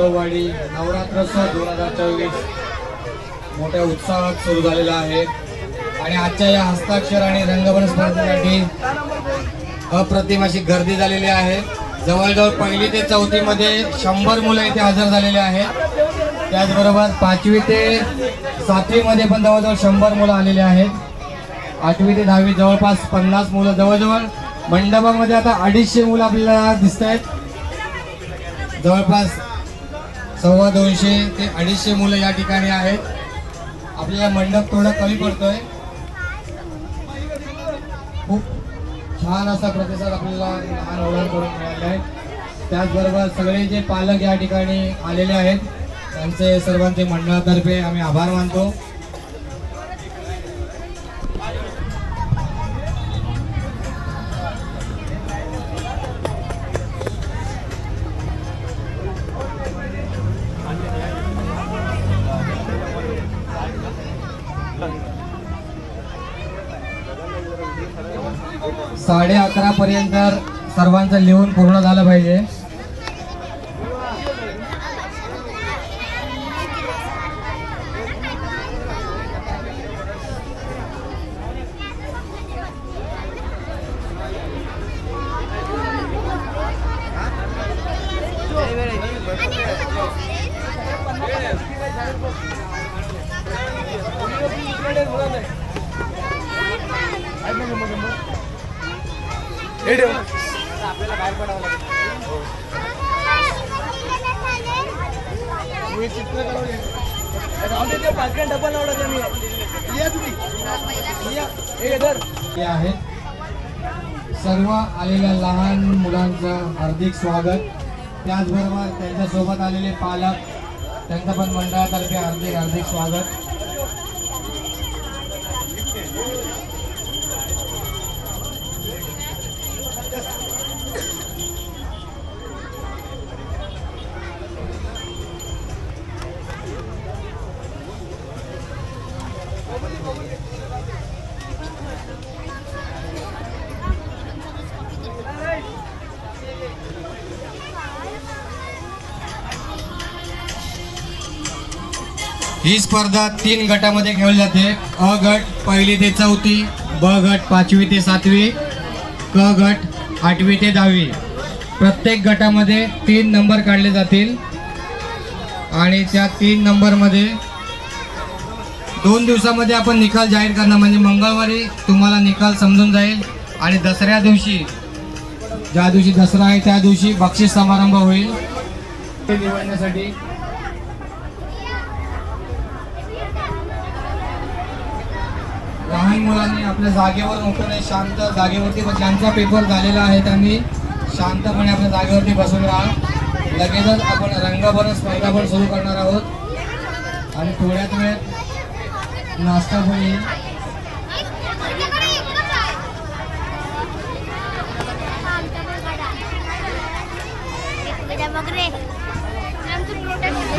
गौरववाडी नवरात्रोत्सव दोन हजार चोवीस मोठ्या उत्साहात सुरू झालेला आहे. आणि आजच्या या हस्ताक्षर आणि रंगभर स्पर्धेसाठी अप्रतिम अशी गर्दी झालेली आहे. जवळजवळ पहिली ते चौथीमध्ये शंभर मुलं इथे हजर झालेले आहेत त्याचबरोबर पाचवी ते सातवीमध्ये पण जवळजवळ शंभर मुलं आलेली आहेत. आठवी ते दहावी जवळपास पन्नास मुलं जवळजवळ. मंडपामध्ये आता अडीचशे मुलं आपल्याला दिसत आहेत जवळपास सव्वा दोनशे ते अडीचशे मुलं या ठिकाणी आहेत. आपल्याला मंडप थोडा कमी पडतोय. खूप छान असा प्रतिसाद आपल्याला लहान मुलांकडून मिळाला आहे. त्याचबरोबर सगळे जे पालक या ठिकाणी आलेले आहेत त्यांचे सर्वांचे मंडळातर्फे आम्ही आभार मानतो. साडे अकरा पर्यंत सर्वांचं लिहून पूर्ण झालं पाहिजे. ते आहेत सर्व आलेल्या लहान मुलांचं हार्दिक स्वागत. त्याचबरोबर त्यांच्यासोबत आलेले पालक त्यांचं पण मंडळातर्फे हार्दिक हार्दिक स्वागत. ही स्पर्धा तीन गटामध्ये खेळली जाते. अ गट पहिली ते चौथी ब गट पाचवी ते सातवी क गट आठवी ते दहावी. प्रत्येक गटामध्ये तीन नंबर काढले जातील. आणि त्या तीन नंबरमध्ये दोन दिवसामध्ये आपण निकाल जाहीर करणार म्हणजे मंगळवारी तुम्हाला निकाल समजून जाईल. आणि दसऱ्या दिवशी ज्या दिवशी दसरा आहे त्या दिवशी बक्षीस समारंभ होईल. ते निवडण्यासाठी काही मुलांनी आपल्या जागेवर मोठं शांत जागेवरती ज्यांचा पेपर झालेला आहे त्यांनी शांतपणे आपल्या जागेवरती बसून राहा. लगेचच आपण रंगभरण स्पर्धा पण सुरू करणार आहोत. आणि थोड्याच वेळ नाश्ता पण येईल.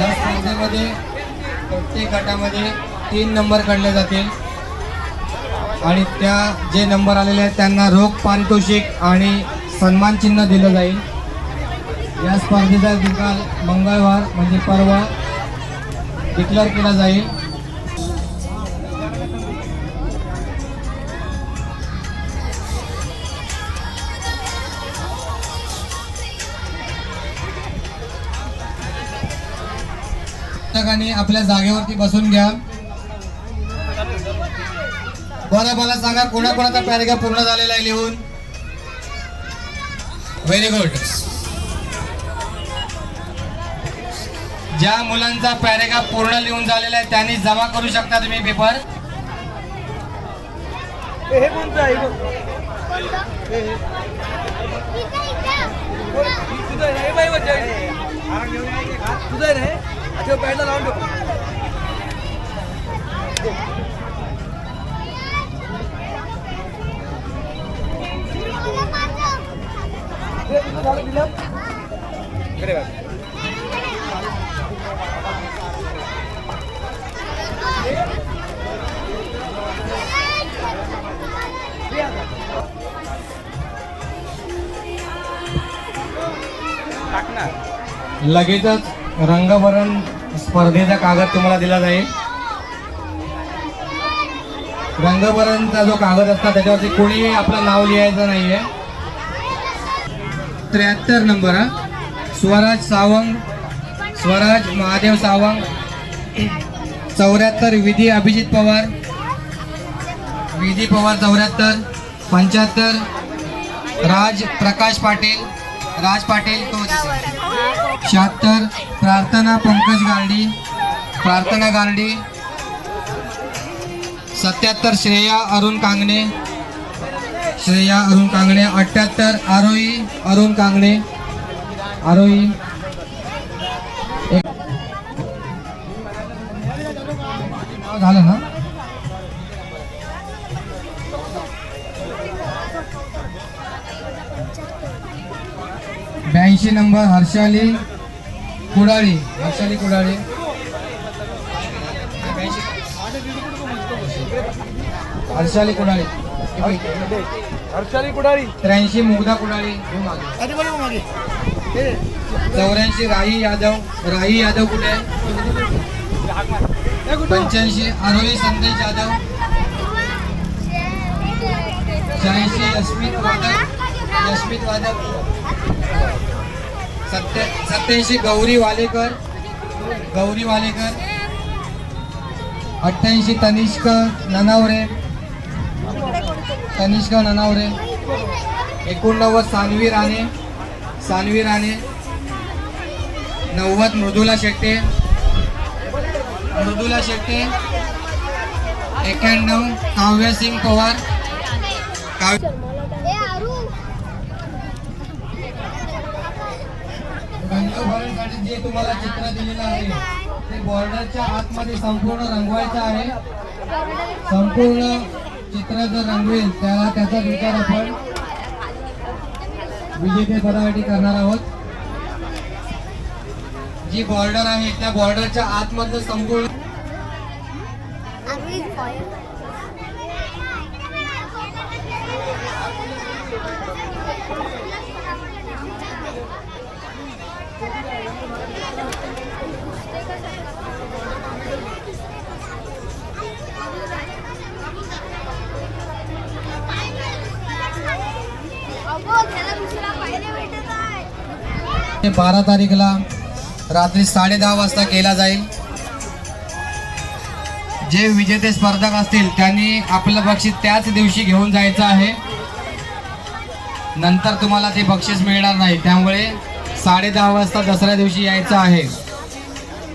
या स्पर्धेमध्ये प्रत्येक गटामध्ये तीन नंबर काढले जातील. आणि त्या जे नंबर आलेले आहेत त्यांना रोख पारितोषिक आणि सन्मान चिन्ह दिलं जाईल. या स्पर्धेचा निकाल मंगळवार म्हणजे परवा डिक्लेअर केला जाईल. आपल्या जागेवरती बसून घ्या. बरं मला सांगा कोणाकोणाचा पॅरेग्राफ पूर्ण झालेला आहे लिहून व्हेरी गुड ज्या मुलांचा पॅरेग्राफ पूर्ण लिहून झालेला आहे त्यांनी जमा करू शकता तुम्ही पेपर आहे तुझं लगेचच रंगभरण स्पर्धेचा कागद तुम्हाला दिला जाईल. रंगभरणचा जो कागद असता त्याच्यावरती कोणी आपलं नाव लिहायचं नाहीये. त्र्याहत्तर नंबर हा. स्वराज सावंग स्वराज महादेव सावंग चौऱ्याहत्तर विधी अभिजित पवार विधी पवार चौऱ्याहत्तर पंच्याहत्तर राज प्रकाश पाटील राज पाटील तो शहात्तर प्रार्थना पंकज गार्डी प्रार्थना गार्डी सत्याहत्तर श्रेया अरुण कांगणे श्रेया अरुण कांगणे अठ्ठ्याहत्तर आरोही अरुण कांगणे आरोही. झालं ना? ब्याऐंशी नंबर हर्षाली कुडाळी. हर्षाली कुडाळी. हर्षाली कुडाळी. हर्षाली कुडाळी. त्र्याऐंशी मुग्धा कुडाळी. चौऱ्याऐंशी राही यादव. राही यादव कुठे? पंच्याऐंशी आरोही संदेश यादव. शहाऐंशी यशमित वादक. यशमित वादक. सत्या सत्याऐंशी गौरी वालेकर. गौरी वालेकर. अठ्ठ्याऐंशी तनिष्का ननावरे. तनिष्का ननावरे एकोणनव्वद सानवी राणे सानवी राणे नव्वद मृदुला शेट्टे मृदुला शेट्टे एक्याण्णव काव्य सिंग पवार काव्य रंगभरणसाठी जे तुम्हाला चित्र दिलेलं आहे ते बॉर्डरच्या आतमध्ये संपूर्ण रंगवायचं आहे. संपूर्ण चित्र जर रंगवेल त्याला त्याचा विचार आपण विजेते पदासाठी करणार आहोत. जी बॉर्डर आहे त्या बॉर्डरच्या आतमधलं संपूर्ण बारा तारीखला रात्री साडे दहा वाजता केला जाईल. जे विजेते स्पर्धक असतील त्यांनी आपलं बक्षीस त्याच दिवशी घेऊन जायचं आहे. नंतर तुम्हाला ते बक्षीस मिळणार नाही. त्यामुळे साडे दहा वाजता दसऱ्या दिवशी यायचं आहे.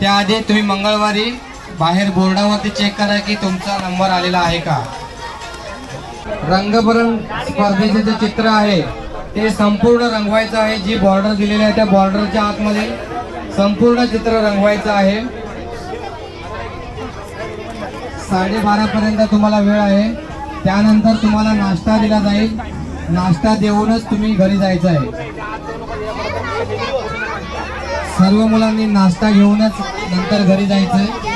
त्याआधी तुम्ही मंगळवारी बाहेर बोर्डावरती चेक करा की तुमचा नंबर आलेला आहे का. रंगभरण स्पर्धेचे जे चित्र आहे ते संपूर्ण रंगवायचं आहे. जी बॉर्डर दिलेली आहे त्या बॉर्डरच्या आतमध्ये संपूर्ण चित्र रंगवायचं आहे. साडेबारापर्यंत तुम्हाला वेळ आहे. त्यानंतर तुम्हाला नाश्ता दिला जाईल. नाश्ता देऊनच तुम्ही घरी जायचं आहे. सर्व मुलांनी नाश्ता घेऊनच नंतर घरी जायचं आहे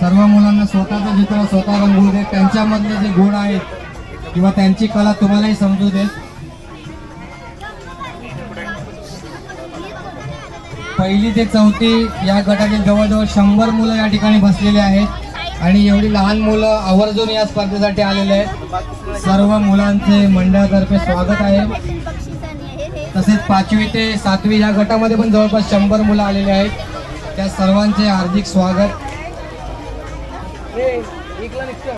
सर्व मुलांना स्वतःचं चित्र स्वतः रंगवू देत त्यांच्यामधले जे गुण आहेत किंवा त्यांची कला तुम्हालाही समजू देत. पहिली ते चौथी या गटातील जवळजवळ शंभर मुलं या ठिकाणी बसलेले आहेत. आणि एवढी लहान मुलं आवर्जून या स्पर्धेसाठी आलेले आहेत. सर्व मुलांचे मंडळातर्फे स्वागत आहे. तसेच पाचवी ते सातवी या गटामध्ये पण जवळपास शंभर मुलं आलेले आहेत. त्या सर्वांचे हार्दिक स्वागत.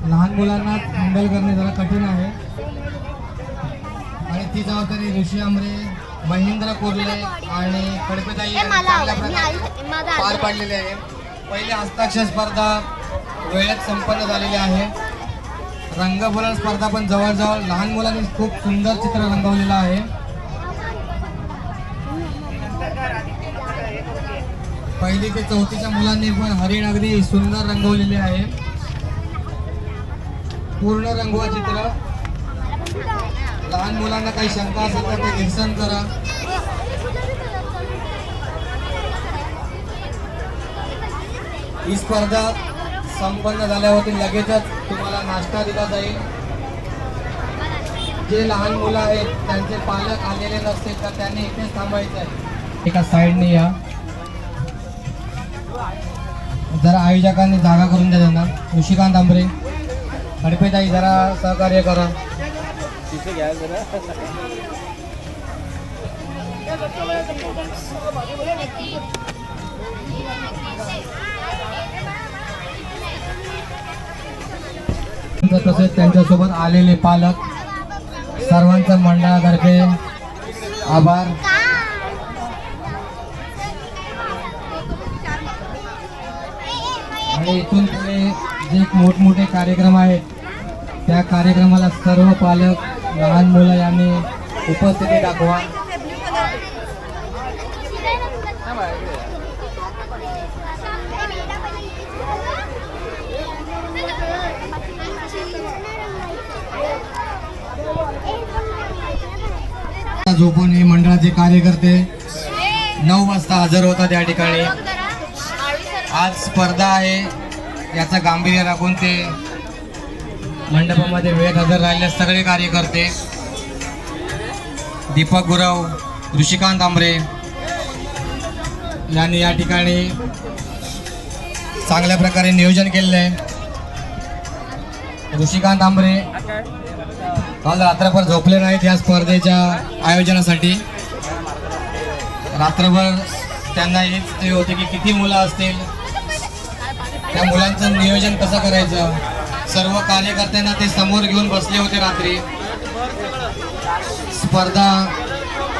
लहान मुलांना हँडल करणे जरा कठीण आहे. आणि ती जबाबदारी ऋषी आमरे महेंद्र कोर्ले आणि कडपेताई पार पाडलेले आहे. पहिली हस्ताक्षर स्पर्धा वेळेत संपन्न झालेली आहे. रंगभरण स्पर्धा पण जवळजवळ लहान मुलांनी खूप सुंदर चित्र रंगवलेलं आहे. पहिली ते चौथीच्या मुलांनी पण हरिण अगदी सुंदर रंगवलेले आहे. पूर्ण रंगवा चित्र. लहान मुलांना काही शंका असेल तर ते निरसन करा. ही स्पर्धा संपन्न झाल्यावरती लगेचच तुम्हाला नाश्ता दिला जाईल. जे लहान मुलं आहेत त्यांचे पालक आलेले नसतील तर त्यांनी इथेच थांबायचं आहे एका साईडने या. जरा आयोजकांनी जागा करून द्या त्यांना. ऋषिकांत आंबरे. हडपेताई जरा सहकार्य करा. तिथे घ्या जरा. तसेच त्यांच्यासोबत आलेले पालक सर्वांचं मंडळातर्फे आभार. आणि इथून पुढे जे मोठमोठे कार्यक्रम आहेत त्या कार्यक्रमाला सर्व पालक लहान मुलं यांनी उपस्थिती दाखवा. झोपून हे मंडळाचे कार्यकर्ते नऊ वाजता हजर होतात या ठिकाणी. आज स्पर्धा आहे. याचा गांभीर्य राखून ते मंडपामध्ये वेळेत हजर राहिले सगळे कार्यकर्ते. दीपक गुरव ऋषिकांत आंबरे यांनी या ठिकाणी चांगल्या प्रकारे नियोजन केलेलं आहे. ऋषिकांत आंबरे काल रात्रभर झोपले नाहीत या स्पर्धेच्या आयोजनासाठी. रात्रभर त्यांना हेच ते होते की किती मुलं असतील त्या मुलांचं नियोजन कसं करायचं? सर्व कार्यकर्त्यांना ते समोर घेऊन बसले होते रात्री. स्पर्धा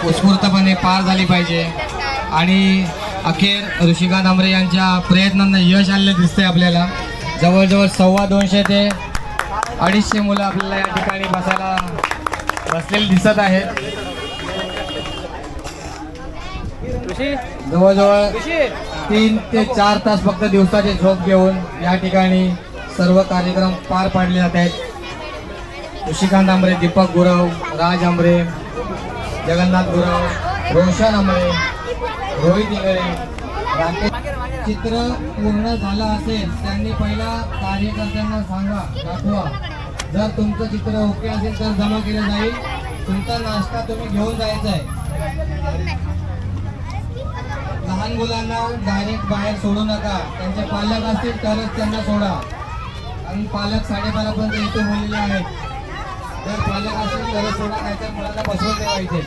उत्स्फूर्तपणे पार झाली पाहिजे. आणि अखेर ऋषिकांत आंबरे यांच्या प्रयत्नांना यश आलेलं दिसतंय आपल्याला. जवळजवळ सव्वा दोनशे ते अडीचशे मुलं आपल्याला या ठिकाणी बसायला बसलेली दिसत आहेत. जवळजवळ तीन ते चार तास फक्त दिवसाचे झोप घेऊन या ठिकाणी सर्व कार्यक्रम पार पाडले जात आहेत. ऋषिकांत आंबरे दीपक गुरव राज आंबरे जगन्नाथ गुरव रोशन आंबरे रोहित इंगळे राकेश चित्र पूर्ण झालं असेल त्यांनी पहिला कार्यकर्त्यांना सांगा दाखवा. जर तुमचं चित्र ओके असेल तर जमा केलं जाईल. तुमचा नाश्ता तुम्ही घेऊन जायचा आहे लहान मुलांना डायरेक्ट बाहेर सोडू नका. त्यांचे पालक असतील तरच त्यांना सोडा. आणि पालक साडेबारा पर्यंत इथे बोललेले आहेत. जर पालक असेल तर सोडा नाहीतर मुलांना बसवून ठेवायचे.